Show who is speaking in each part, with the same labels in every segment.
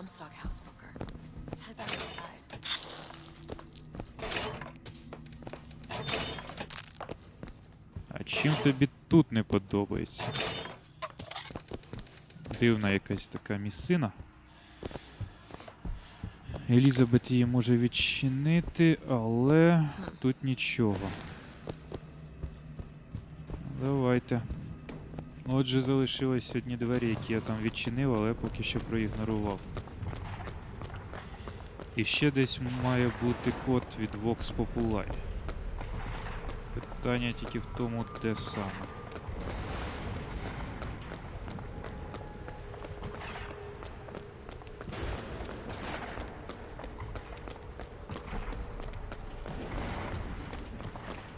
Speaker 1: Comstock House, Booker. Let's head back inside.
Speaker 2: А чим тобі тут не подобається? Дивна якась така місцина. Елізабет її може відчинити, але тут нічого. Давайте. Отже, залишились одні двері, які я там відчинив, але поки що проігнорував. І ще десь має бути код від Vox Populi. Питання тільки в тому, де саме.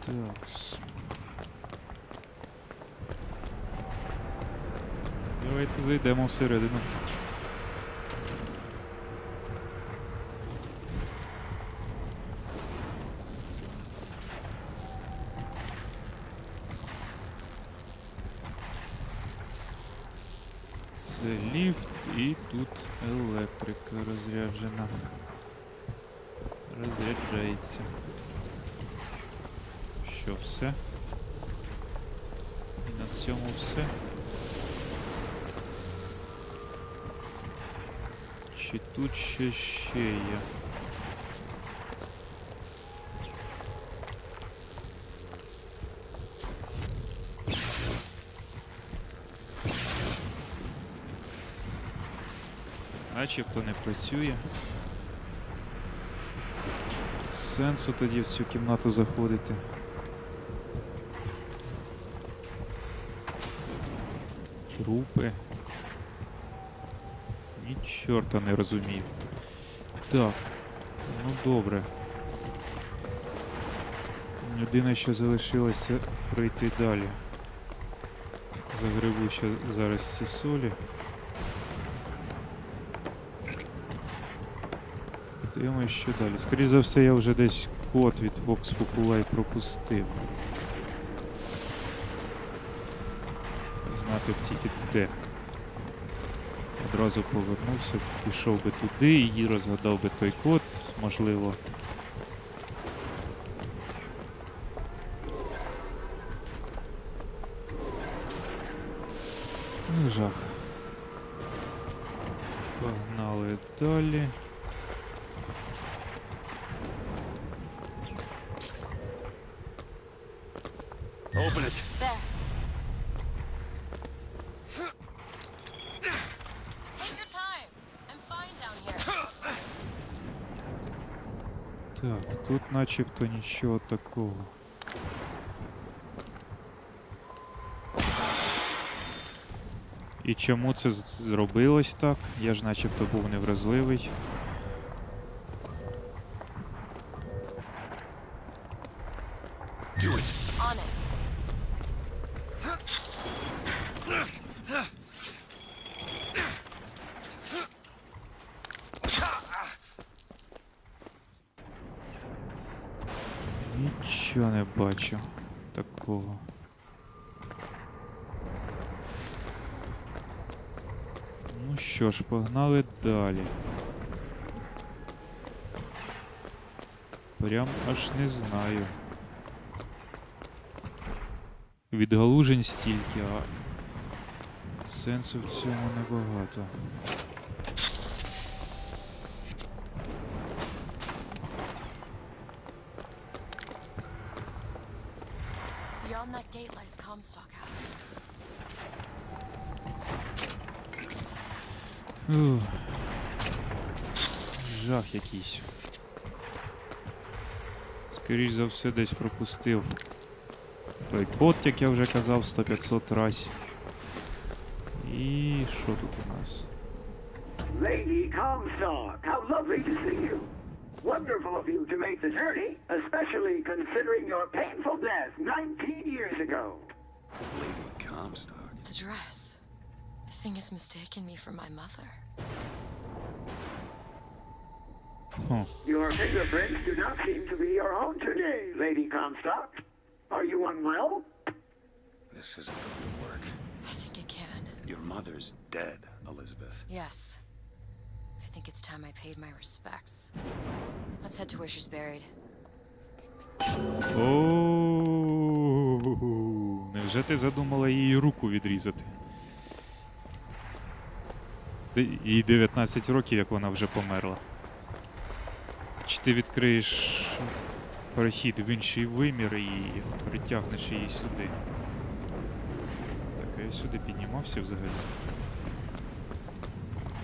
Speaker 2: Такс. Давайте зайдемо всередину. Ліфт і тут електрика розряджена. Розряджається. Що, все? І на цьому все. Чи тут ще ще є? Начебто не працює. Сенсу тоді в цю кімнату заходити. Трупи. Ні чорта не розумію. Так. Ну добре. Єдине, що залишилося пройти далі. Загребу ще зараз ці солі. Дивимось, що далі. Скоріше за все, я вже десь код від Vox Populi пропустив. Знати б тільки де. Одразу повернувся, пішов би туди і розгадав би той код, можливо. Ну, жах. Погнали далі.
Speaker 3: Open it.
Speaker 1: There. Take your time. I'm fine down here.
Speaker 2: Так, тут начебто нічого такого. І чому це зробилось так? Я ж начебто був невразливий.
Speaker 3: Do it.
Speaker 1: On it.
Speaker 2: Нічого не бачу такого. Ну що ж, погнали далі. Прям аж не знаю. Відгалужень стільки, а сенсу в цьому небагато.
Speaker 1: Beyond that gate lies Comstock House.
Speaker 2: Ух. Жах якийсь. Скоріш за все десь пропустив. Той код, як я вже казав, 100-500 раз. І що тут у нас?
Speaker 4: Lady Comstock, how lovely to see you. Wonderful of you to make the journey, especially considering your painful death 19 years ago.
Speaker 3: Lady Comstock.
Speaker 1: The dress. The thing has mistaken me for my mother.
Speaker 2: Хм.
Speaker 4: Your fingerprints do not seem to be your own today, Lady Comstock. Are you unwell?
Speaker 3: This isn't going to work.
Speaker 1: I think it can.
Speaker 3: Your mother's dead, Elizabeth.
Speaker 1: Yes. I think it's time I paid my respects. Let's head to where she's buried.
Speaker 2: Невже ти задумала їй руку відрізати? Їй 19 років, як вона вже померла. Чи ти відкриєш перехід в інший вимір і притягнеш її сюди? Так, а я сюди піднімався взагалі.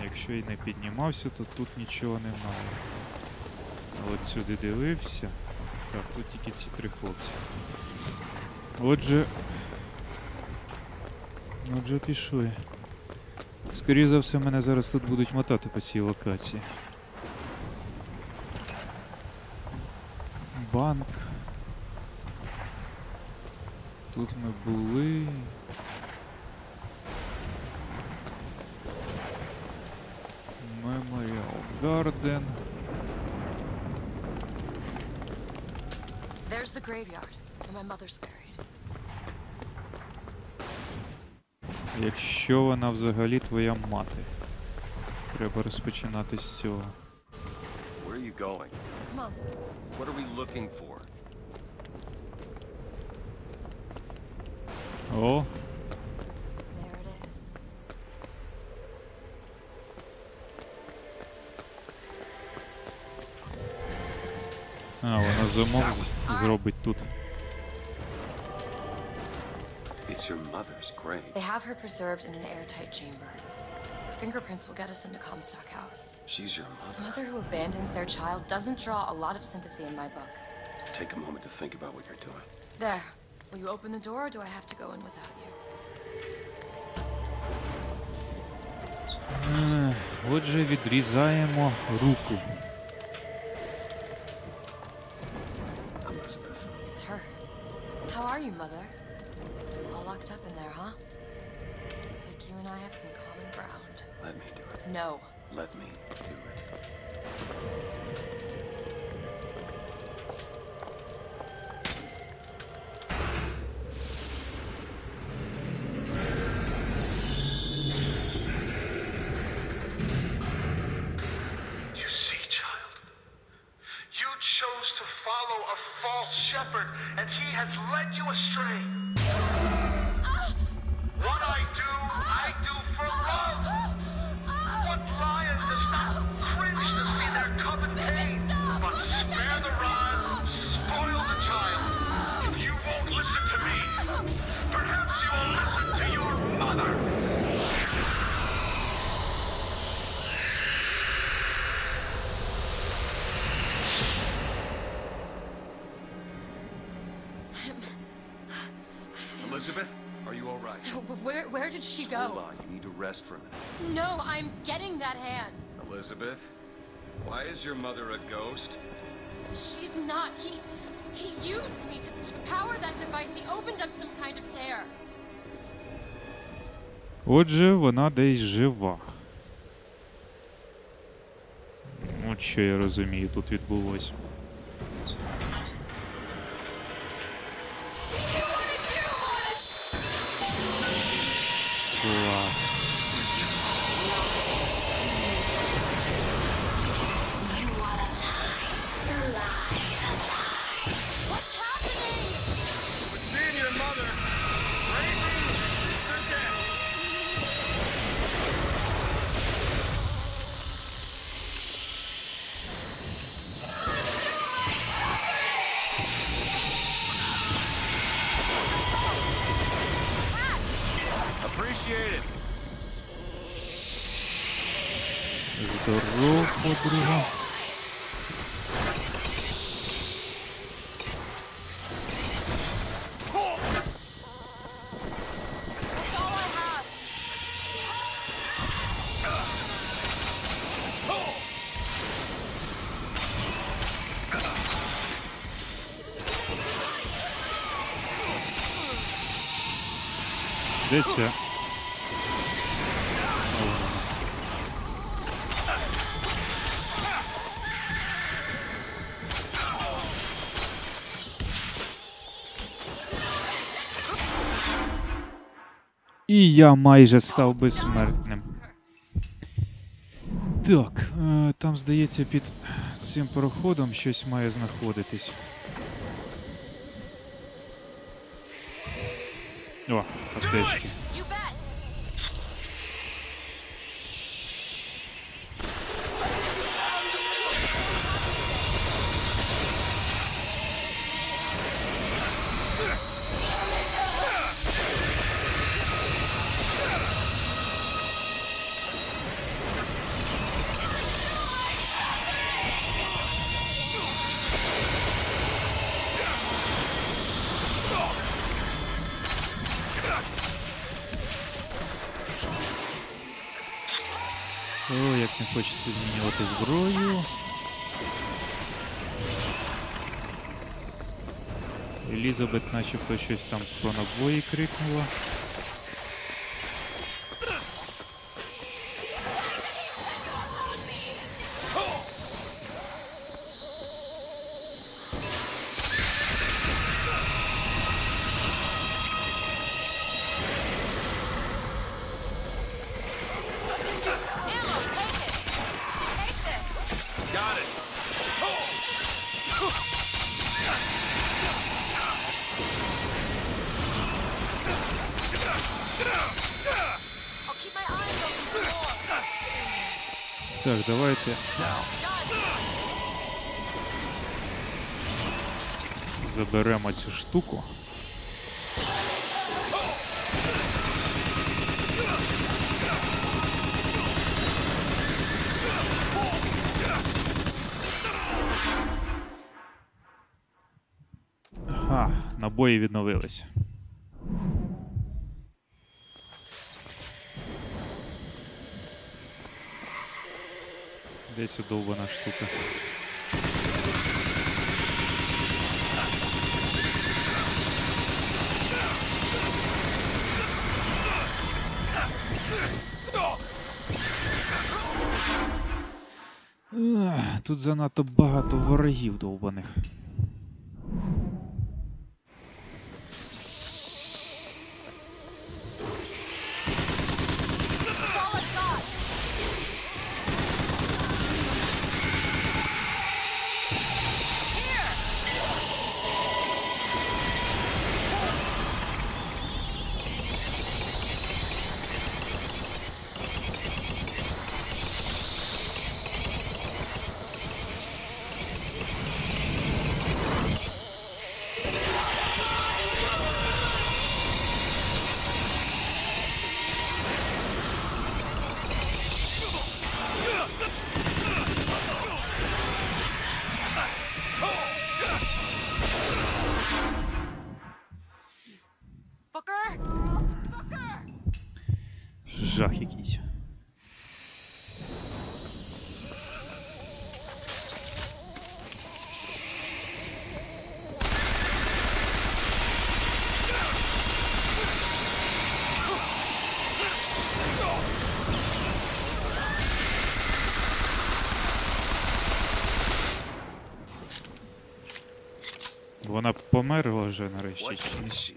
Speaker 2: Якщо і не піднімався, то тут нічого немає. От сюди дивився. Так, тут тільки ці три хлопці. Отже. Отже, пішли. Скоріше за все, мене зараз тут будуть мотати по цій локації. Банк. Тут ми були. Memorial Garden.
Speaker 1: There's the graveyard where my mother's buried.
Speaker 2: Якщо вона взагалі твоя мати. Треба розпочинати з цього.
Speaker 3: Where are you going?
Speaker 1: Come on.
Speaker 3: What are we looking for?
Speaker 2: О, а, вона замок зробить тут.
Speaker 3: It's your mother's grave.
Speaker 1: They have her preserved in an airtight chamber. Her fingerprints will get us into Comstock House.
Speaker 3: She's your
Speaker 1: A
Speaker 3: mother.
Speaker 1: mother who abandons their child doesn't draw a lot of sympathy in my book.
Speaker 3: Take a moment to think about what you're doing.
Speaker 1: There. Will you open the door or do I have to go in without you?
Speaker 2: Е, Отже, відрізаємо руку.
Speaker 3: Elizabeth,
Speaker 1: are you all
Speaker 3: right?
Speaker 1: Wh- Where where did she
Speaker 3: Hold
Speaker 1: go?
Speaker 3: on, you need to rest for a minute.
Speaker 1: No, I'm getting that hand.
Speaker 3: Elizabeth, why is your mother a ghost?
Speaker 1: She's not. He he used me to, to power that device. He opened up some kind of tear.
Speaker 2: Отже, вона десь жива. От що я розумію, тут відбулося.
Speaker 1: to.
Speaker 2: Uh, Я. І я майже став безсмертним. Так, е, там, здається, під цим проходом щось має знаходитись. О,
Speaker 3: Do
Speaker 2: аптечки. Змінювати зброю. Елізабет начебто щось там про набої крикнула. Так, давайте заберемо цю штуку. Ага, набої відновилися. Десь удовбана штука. Тут занадто багато ворогів довбаних. Жах якийсь. Вона померла вже нарешті.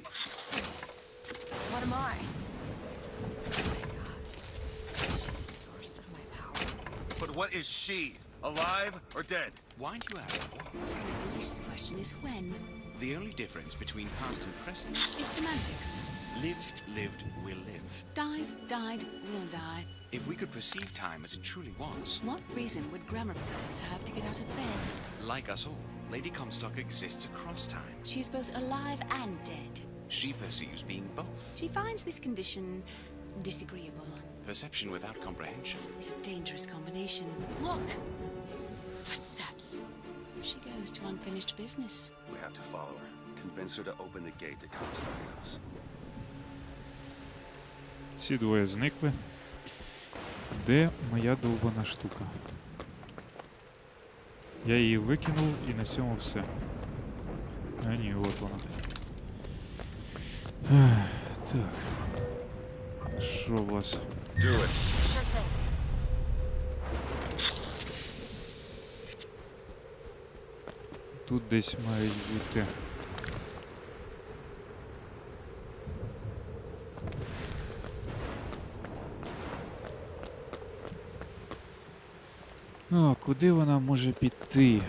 Speaker 3: But what is she? Alive or dead?
Speaker 5: Why do you ask what?
Speaker 6: The delicious question is when.
Speaker 5: The only difference between past and present
Speaker 6: Is semantics.
Speaker 5: lives, lived, will live.
Speaker 6: Dies, died, will die.
Speaker 5: If we could perceive time as it truly was,
Speaker 6: What reason would grammar professors have to get out of bed?
Speaker 5: like us all, Lady Comstock exists across time.
Speaker 6: She is both alive and dead.
Speaker 5: She perceives being both.
Speaker 6: She finds this condition disagreeable.
Speaker 5: Perception without comprehension.
Speaker 6: Is a dangerous combination.
Speaker 1: Look. Footsteps.
Speaker 6: She goes to unfinished business.
Speaker 3: We have to follow her. Convince her to open the gate to Comstock House.
Speaker 2: Ці двоє зникли. Де моя довбана штука? Я її викинув і на цьому все. А ні, от вона. Так. Що у вас?
Speaker 3: Do it.
Speaker 2: Тут десь мають бути. О, куди вона може піти?